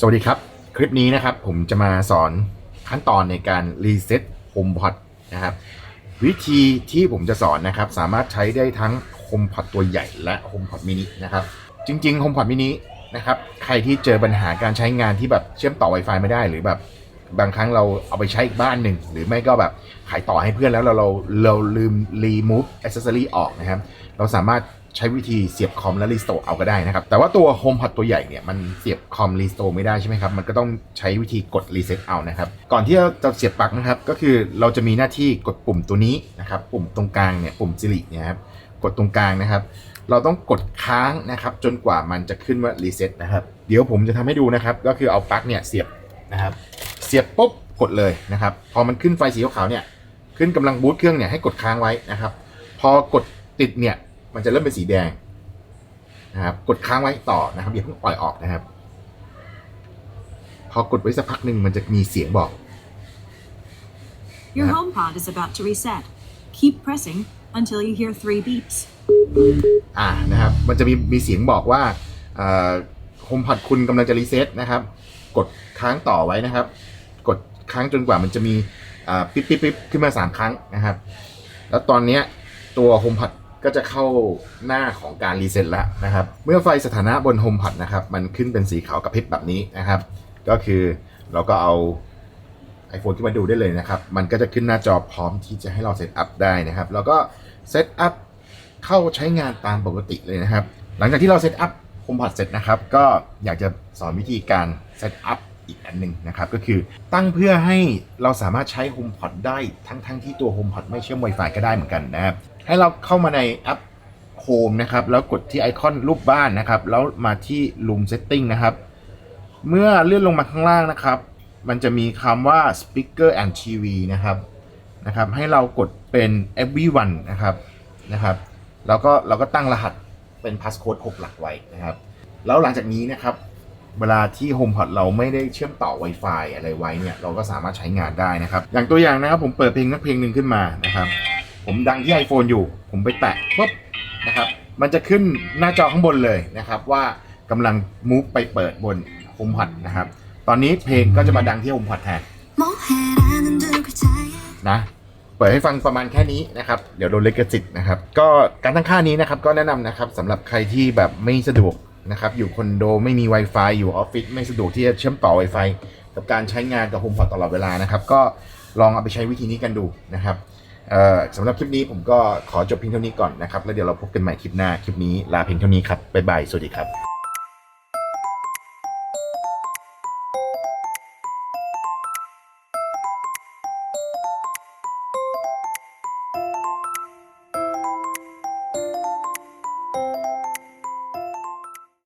สวัสดีครับ คลิปนี้นะครับผมจะมาสอนขั้นตอนในการรีเซ็ต HomePod นะครับ วิธีที่ผมจะสอนนะครับสามารถใช้ได้ทั้ง HomePod ตัวใหญ่และ HomePod mini นะครับ จริง ๆ HomePod mini นะครับใครที่เจอปัญหาการใช้งานที่แบบเชื่อมต่อ Wi-Fi ไม่ได้หรือแบบบางครั้งเราเอาไปใช้อีกบ้านหนึ่ง หรือไม่ก็แบบขายต่อให้เพื่อนแล้วเราเราเราลืม remove accessory ออกนะครับ เราสามารถ ใช้วิธีเสียบคอมและรีสโตเอาก็ได้นะครับ แต่ว่าตัว HomePod ตัวใหญ่เนี่ย มันเสียบคอมรีสโตไม่ได้ใช่ไหมครับ มันก็ต้องใช้วิธีกดรีเซ็ตเอานะครับ ก่อนที่เราจะเสียบปลั๊กนะครับ ก็คือเราจะมีหน้าที่กดปุ่มตัวนี้นะครับ ปุ่มตรงกลางเนี่ย ปุ่มซิลิเนี่ยครับ กดตรงกลางนะครับ เราต้องกดค้างนะครับ จนกว่ามันจะขึ้นว่ารีเซ็ตนะครับ เดี๋ยวผมจะทำให้ดูนะครับ ก็คือเอาปลั๊กเนี่ยเสียบนะครับ เสียบปุ๊บกดเลยนะครับ พอมันขึ้นไฟสีขาวเนี่ย ขึ้นกำลังบูตเครื่องเนี่ยให้กดค้างไว้นะครับ พอกดติดเนี่ย มันจะเริ่มเป็นสีแดงนะครับ กดค้างไว้ต่อนะครับอย่าเพิ่งปล่อยออกนะครับ พอกดไว้สักพักหนึ่งมันจะมีเสียงบอก Your Yeah. HomePod is about to reset. Keep pressing until you hear three beeps. อ่านะครับ มันจะมีมีเสียงบอกว่าโฮมพอดคุณกำลังจะรีเซ็ตนะครับ กดค้างต่อไว้นะครับ กดค้างจนกว่ามันจะมีอ่าปิ๊บปิ๊บปิ๊บขึ้นมาสามครั้งนะครับ แล้วตอนเนี้ยตัวโฮมพอด ก็จะเข้าหน้าของการรีเซ็ตแล้วนะครับ เมื่อไฟสถานะบนโฮมพอดนะครับ มันขึ้นเป็นสีขาวกระพริบแบบนี้นะครับ ก็คือเราก็เอา iPhone ขึ้นมาดูได้เลยนะครับ มันก็จะขึ้นหน้าจอพร้อมที่จะให้เราเซตอัพได้นะครับ แล้วก็เซตอัพเข้าใช้งานตามปกติเลยนะครับ หลังจากที่เราเซตอัพ HomePod เสร็จนะครับ ก็อยากจะสอนวิธีการเซตอัพ อีกอันหนึ่งนะครับก็คือตั้งเพื่อให้เราสามารถใช้ HomePod ได้ทั้งๆที่ตัว HomePod ไม่เชื่อม Wi-Fi ก็ได้เหมือนกันนะครับให้เราเข้ามาในแอป Home นะครับแล้วกดที่ไอคอนรูปบ้านนะครับแล้วมาที่ Room Setting นะครับ เมื่อเลื่อนลงมาข้างล่างนะครับ มันจะมีคำว่า Speaker and TV นะครับนะครับให้เรากดเป็น everyone นะครับนะครับแล้วก็เราก็ตั้งรหัสเป็น passcode 6 หลักไว้นะครับ แล้วหลังจากนี้นะครับ เวลาที่โฮมพอดเราไม่ได้เชื่อมต่อ Wi-Fi อะไรไว้เนี่ยเราก็สามารถใช้งานได้นะครับ อย่างตัวอย่างนะครับผมเปิดเพลงนักเพลงหนึ่งขึ้นมานะครับ ผมดังที่ iPhone อยู่ ผมไปแตะปุ๊บนะครับ มันจะขึ้นหน้าจอข้างบนเลยนะครับว่ากำลังมูฟไปเปิดบนโฮมพอดนะครับ ตอนนี้เพลงก็จะมาดังที่โฮมพอดแทนนะเปิดให้ฟังประมาณแค่นี้นะครับ เดี๋ยวโดนเลกสิทธิ์นะครับ ก็การตั้งค่านี้นะครับก็แนะนำนะครับสำหรับใครที่แบบไม่สะดวก นะครับ อยู่คอนโดไม่มี Wi-Fi อยู่ออฟฟิศไม่สะดวกที่จะเชื่อมต่อ Wi-Fi กับการใช้งานกับ HomePod ตลอดเวลานะครับ ก็ลองเอาไปใช้วิธีนี้กันดูนะครับสำหรับคลิปนี้ผมก็ขอจบเพียงเท่านี้ก่อนนะครับ แล้วเดี๋ยวเราพบกันใหม่คลิปหน้าคลิปนี้ลาเพียงเท่านี้ครับบ๊ายบายสวัสดีครับ